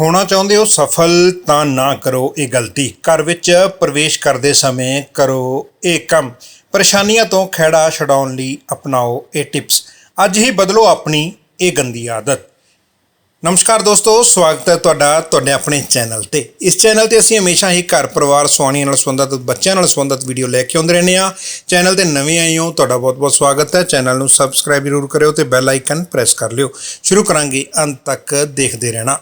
ਹੋਣਾ ਚਾਹੁੰਦੇ ਹੋ ਸਫਲ ਤਾਂ ਨਾ ਕਰੋ ਇਹ ਗਲਤੀ। ਘਰ ਵਿੱਚ ਪ੍ਰਵੇਸ਼ ਕਰਦੇ ਸਮੇਂ ਕਰੋ ਇਹ ਕੰਮ। ਪਰੇਸ਼ਾਨੀਆਂ ਤੋਂ ਖਹਿੜਾ ਛਡਾਉਣ ਲਈ ਅਪਣਾਓ ਇਹ ਟਿਪਸ। ਅੱਜ ਹੀ ਬਦਲੋ ਆਪਣੀ ਇਹ ਗੰਦੀ ਆਦਤ। ਨਮਸਕਾਰ ਦੋਸਤੋ, ਸਵਾਗਤ ਹੈ ਤੁਹਾਡਾ ਤੁਹਾਡੇ ਆਪਣੇ ਚੈਨਲ ਤੇ। ਇਸ ਚੈਨਲ ਤੇ ਅਸੀਂ ਹਮੇਸ਼ਾ ਹੀ ਘਰ ਪਰਿਵਾਰ ਸੁਆਣੀਆਂ ਨਾਲ ਸੰਬੰਧਿਤ, ਬੱਚਿਆਂ ਨਾਲ ਸੰਬੰਧਿਤ ਵੀਡੀਓ ਲੈ ਕੇ ਆਉਂਦੇ ਰਹਿੰਦੇ ਆ ਚੈਨਲ ਤੇ ਨਵੇਂ ਆਏ ਹੋ, ਤੁਹਾਡਾ ਬਹੁਤ-ਬਹੁਤ ਸਵਾਗਤ ਹੈ। ਚੈਨਲ ਨੂੰ ਸਬਸਕ੍ਰਾਈਬ ਜ਼ਰੂਰ ਕਰਿਓ ਤੇ ਬੈਲ ਆਈਕਨ ਪ੍ਰੈਸ ਕਰ ਲਿਓ। ਸ਼ੁਰੂ ਕਰਾਂਗੇ ਅੰਤ ਤੱਕ ਦੇਖਦੇ ਰਹਿਣਾ।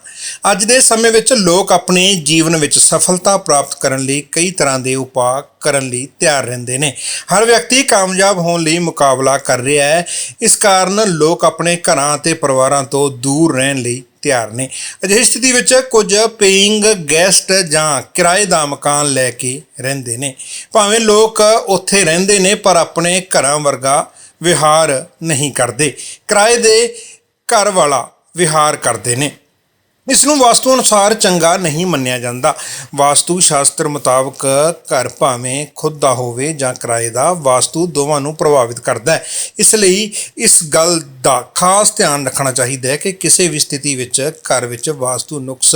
ਅੱਜ ਦੇ ਸਮੇਂ ਵਿੱਚ ਲੋਕ ਆਪਣੇ ਜੀਵਨ ਵਿੱਚ ਸਫਲਤਾ ਪ੍ਰਾਪਤ ਕਰਨ ਲਈ ਕਈ ਤਰ੍ਹਾਂ ਦੇ ਉਪਾਅ ਕਰਨ ਲਈ ਤਿਆਰ ਰਹਿੰਦੇ ਨੇ। ਹਰ ਵਿਅਕਤੀ ਕਾਮਯਾਬ ਹੋਣ ਲਈ ਮੁਕਾਬਲਾ ਕਰ ਰਿਹਾ ਹੈ। ਇਸ ਕਾਰਨ ਲੋਕ ਆਪਣੇ ਘਰਾਂ ਅਤੇ ਪਰਿਵਾਰਾਂ ਤੋਂ ਦੂਰ ਰਹਿਣ ਲਈ ਤਿਆਰ ਨੇ। ਅਜਿਹੀ ਸਥਿਤੀ ਵਿੱਚ ਕੁਝ ਪੇਇੰਗ ਗੈਸਟ ਜਾਂ ਕਿਰਾਏ ਦਾ ਮਕਾਨ ਲੈ ਕੇ ਰਹਿੰਦੇ ਨੇ। ਭਾਵੇਂ ਲੋਕ ਉੱਥੇ ਰਹਿੰਦੇ ਨੇ, ਪਰ ਆਪਣੇ ਘਰਾਂ ਵਰਗਾ ਵਿਹਾਰ ਨਹੀਂ ਕਰਦੇ। ਕਿਰਾਏ ਦੇ ਘਰ ਵਾਲਾ ਵਿਹਾਰ ਕਰਦੇ ਨੇ। ਇਸ ਨੂੰ ਵਾਸਤੂ ਅਨੁਸਾਰ ਚੰਗਾ ਨਹੀਂ ਮੰਨਿਆ ਜਾਂਦਾ। ਵਾਸਤੂ ਸ਼ਾਸਤਰ ਮੁਤਾਬਕ ਘਰ ਭਾਵੇਂ ਖੁਦ ਦਾ ਹੋਵੇ ਜਾਂ ਕਿਰਾਏ ਦਾ, ਵਾਸਤੂ ਦੋਵਾਂ ਨੂੰ ਪ੍ਰਭਾਵਿਤ ਕਰਦਾ ਹੈ। ਇਸ ਲਈ ਇਸ ਗੱਲ ਦਾ ਖਾਸ ਧਿਆਨ ਰੱਖਣਾ ਚਾਹੀਦਾ ਹੈ ਕਿ ਕਿਸੇ ਵੀ ਸਥਿਤੀ ਵਿੱਚ ਘਰ ਵਿੱਚ ਵਾਸਤੂ ਨੁਕਸ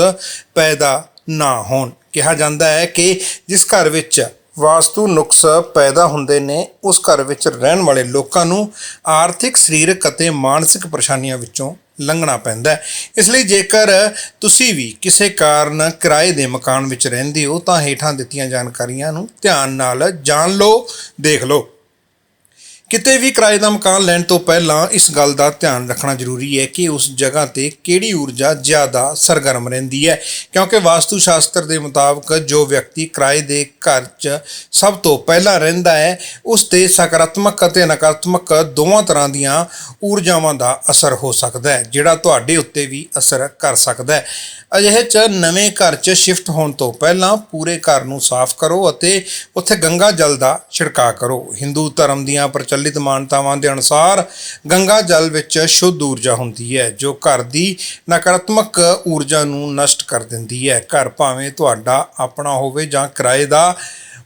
ਪੈਦਾ ਨਾ ਹੋਣ। ਕਿਹਾ ਜਾਂਦਾ ਹੈ ਕਿ ਜਿਸ ਘਰ ਵਿੱਚ ਵਾਸਤੂ ਨੁਕਸ ਪੈਦਾ ਹੁੰਦੇ ਨੇ, ਉਸ ਘਰ ਵਿੱਚ ਰਹਿਣ ਵਾਲੇ ਲੋਕਾਂ ਨੂੰ ਆਰਥਿਕ, ਸਰੀਰਕ ਅਤੇ ਮਾਨਸਿਕ ਪਰੇਸ਼ਾਨੀਆਂ ਵਿੱਚੋਂ ਲੰਘਣਾ ਪੈਂਦਾ ਹੈ। ਇਸ ਲਈ ਜੇਕਰ ਤੁਸੀਂ ਵੀ ਕਿਸੇ ਕਾਰਨ ਕਿਰਾਏ ਦੇ ਮਕਾਨ ਵਿੱਚ ਰਹਿੰਦੇ ਹੋ, ਤਾਂ ਹੇਠਾਂ ਦਿੱਤੀਆਂ ਜਾਣਕਾਰੀਆਂ ਨੂੰ ਧਿਆਨ ਨਾਲ ਜਾਣ ਲਓ, ਦੇਖ ਲਓ। ਕਿਤੇ ਵੀ ਕਿਰਾਏ ਦਾ ਮਕਾਨ ਲੈਣ ਤੋਂ ਪਹਿਲਾਂ ਇਸ ਗੱਲ ਦਾ ਧਿਆਨ ਰੱਖਣਾ ਜ਼ਰੂਰੀ ਹੈ ਕਿ ਉਸ ਜਗ੍ਹਾ ਤੇ ਕਿਹੜੀ ਊਰਜਾ ਜ਼ਿਆਦਾ ਸਰਗਰਮ ਰਹਿੰਦੀ ਹੈ। ਕਿਉਂਕਿ ਵਾਸਤੂ ਸ਼ਾਸਤਰ ਦੇ ਮੁਤਾਬਕ ਜੋ ਵਿਅਕਤੀ ਕਿਰਾਏ ਦੇ ਘਰ 'ਚ ਸਭ ਤੋਂ ਪਹਿਲਾਂ ਰਹਿੰਦਾ ਹੈ, ਉਸ ਤੇ ਸਕਾਰਾਤਮਕ ਅਤੇ ਨਕਾਰਾਤਮਕ ਦੋਵਾਂ ਤਰ੍ਹਾਂ ਦੀਆਂ ਊਰਜਾਵਾਂ ਦਾ ਅਸਰ ਹੋ ਸਕਦਾ ਹੈ, ਜਿਹੜਾ ਤੁਹਾਡੇ ਉੱਤੇ ਵੀ ਅਸਰ ਕਰ ਸਕਦਾ ਹੈ। ਅਜਿਹੇ 'ਚ ਨਵੇਂ ਘਰ 'ਚ ਸ਼ਿਫਟ ਹੋਣ ਤੋਂ ਪਹਿਲਾਂ ਪੂਰੇ ਘਰ ਨੂੰ ਸਾਫ਼ ਕਰੋ ਅਤੇ ਉੱਥੇ ਗੰਗਾ ਜਲ ਦਾ ਛਿੜਕਾਅ ਕਰੋ। ਹਿੰਦੂ ਧਰਮ ਦੀਆਂ ਪ੍ਰਚਲਿਤ ਮਾਨਤਾਵਾਂ ਦੇ ਅਨੁਸਾਰ ਗੰਗਾ ਜਲ ਵਿੱਚ ਸ਼ੁੱਧ ਊਰਜਾ ਹੁੰਦੀ ਹੈ, ਜੋ ਘਰ ਦੀ ਨਕਾਰਾਤਮਕ ਊਰਜਾ ਨੂੰ ਨਸ਼ਟ ਕਰ ਦਿੰਦੀ ਹੈ। ਘਰ ਭਾਵੇਂ ਤੁਹਾਡਾ ਆਪਣਾ ਹੋਵੇ ਜਾਂ ਕਿਰਾਏ ਦਾ,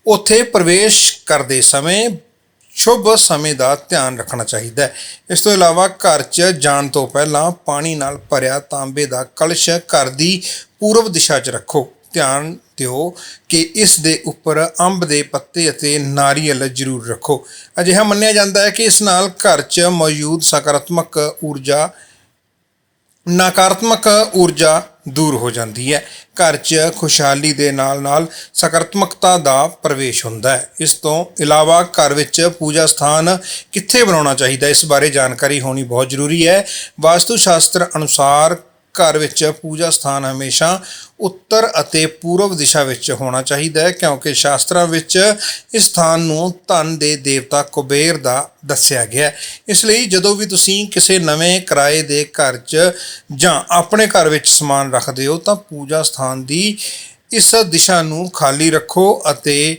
ਉੱਥੇ ਪ੍ਰਵੇਸ਼ ਕਰਦੇ ਸਮੇਂ ਸ਼ੁਭ ਸਮੇਂ ਦਾ ਧਿਆਨ ਰੱਖਣਾ ਚਾਹੀਦਾ ਹੈ। ਇਸ ਤੋਂ ਇਲਾਵਾ ਘਰ 'ਚ ਜਾਣ ਤੋਂ ਪਹਿਲਾਂ ਪਾਣੀ ਨਾਲ ਭਰਿਆ ਤਾਂਬੇ ਦਾ ਕਲਸ਼ ਘਰ ਦੀ ਪੂਰਬ ਦਿਸ਼ਾ 'ਚ ਰੱਖੋ। ਧਿਆਨ ਦਿਓ ਕਿ ਇਸ ਦੇ ਉੱਪਰ ਅੰਬ ਦੇ ਪੱਤੇ ਅਤੇ ਨਾਰੀਅਲ ਜ਼ਰੂਰ ਰੱਖੋ। ਅਜਿਹਾ ਮੰਨਿਆ ਜਾਂਦਾ ਹੈ ਕਿ ਇਸ ਨਾਲ ਘਰ 'ਚ ਮੌਜੂਦ ਸਕਾਰਾਤਮਕ ਊਰਜਾ, ਨਕਾਰਾਤਮਕ ਊਰਜਾ ਦੂਰ ਹੋ ਜਾਂਦੀ ਹੈ। ਘਰ 'ਚ ਖੁਸ਼ਹਾਲੀ ਦੇ ਨਾਲ-ਨਾਲ ਸਕਾਰਾਤਮਕਤਾ ਦਾ ਪ੍ਰਵੇਸ਼ ਹੁੰਦਾ ਹੈ। ਇਸ ਤੋਂ ਇਲਾਵਾ ਘਰ ਵਿੱਚ ਪੂਜਾ ਸਥਾਨ ਕਿੱਥੇ ਬਣਾਉਣਾ ਚਾਹੀਦਾ ਇਸ ਬਾਰੇ ਜਾਣਕਾਰੀ ਹੋਣੀ ਬਹੁਤ ਜ਼ਰੂਰੀ ਹੈ। ਵਾਸਤੂ ਸ਼ਾਸਤਰ ਅਨੁਸਾਰ ਘਰ ਵਿੱਚ ਪੂਜਾ ਸਥਾਨ ਹਮੇਸ਼ਾ ਉੱਤਰ ਅਤੇ ਪੂਰਬ ਦਿਸ਼ਾ ਵਿੱਚ ਹੋਣਾ ਚਾਹੀਦਾ ਹੈ, ਕਿਉਂਕਿ ਸ਼ਾਸਤਰਾਂ ਵਿੱਚ ਇਸ ਸਥਾਨ ਨੂੰ ਧਨ ਦੇ ਦੇਵਤਾ ਕੁਬੇਰ ਦਾ ਦੱਸਿਆ ਗਿਆ ਹੈ। ਇਸ ਲਈ ਜਦੋਂ ਵੀ ਤੁਸੀਂ ਕਿਸੇ ਨਵੇਂ ਕਿਰਾਏ ਦੇ ਘਰ 'ਚ ਜਾਂ ਆਪਣੇ ਘਰ ਵਿੱਚ ਸਮਾਨ ਰੱਖਦੇ ਹੋ, ਤਾਂ ਪੂਜਾ ਸਥਾਨ ਦੀ ਇਸ ਦਿਸ਼ਾ ਨੂੰ ਖਾਲੀ ਰੱਖੋ ਅਤੇ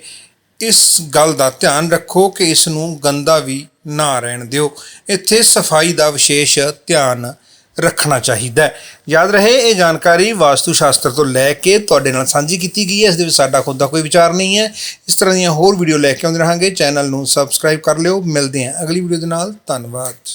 ਇਸ ਗੱਲ ਦਾ ਧਿਆਨ ਰੱਖੋ ਕਿ ਇਸ ਨੂੰ ਗੰਦਾ ਵੀ ਨਾ ਰਹਿਣ ਦਿਓ। ਇੱਥੇ ਸਫ਼ਾਈ ਦਾ ਵਿਸ਼ੇਸ਼ ਧਿਆਨ ਰੱਖਣਾ ਚਾਹੀਦਾ ਹੈ। ਯਾਦ ਰਹੇ, ਇਹ ਜਾਣਕਾਰੀ ਵਾਸਤੂ ਸ਼ਾਸਤਰ ਤੋਂ ਲੈ ਕੇ ਤੁਹਾਡੇ ਨਾਲ ਸਾਂਝੀ ਕੀਤੀ ਗਈ ਹੈ। ਇਸ ਦੇ ਵਿੱਚ ਸਾਡਾ ਖੁਦ ਦਾ ਕੋਈ ਵਿਚਾਰ ਨਹੀਂ ਹੈ। ਇਸ ਤਰ੍ਹਾਂ ਦੀਆਂ ਹੋਰ ਵੀਡੀਓ ਲੈ ਕੇ ਆਉਂਦੇ ਰਹਾਂਗੇ। ਚੈਨਲ ਨੂੰ ਸਬਸਕ੍ਰਾਈਬ ਕਰ ਲਿਓ। ਮਿਲਦੇ ਹਾਂ ਅਗਲੀ ਵੀਡੀਓ ਦੇ ਨਾਲ। ਧੰਨਵਾਦ।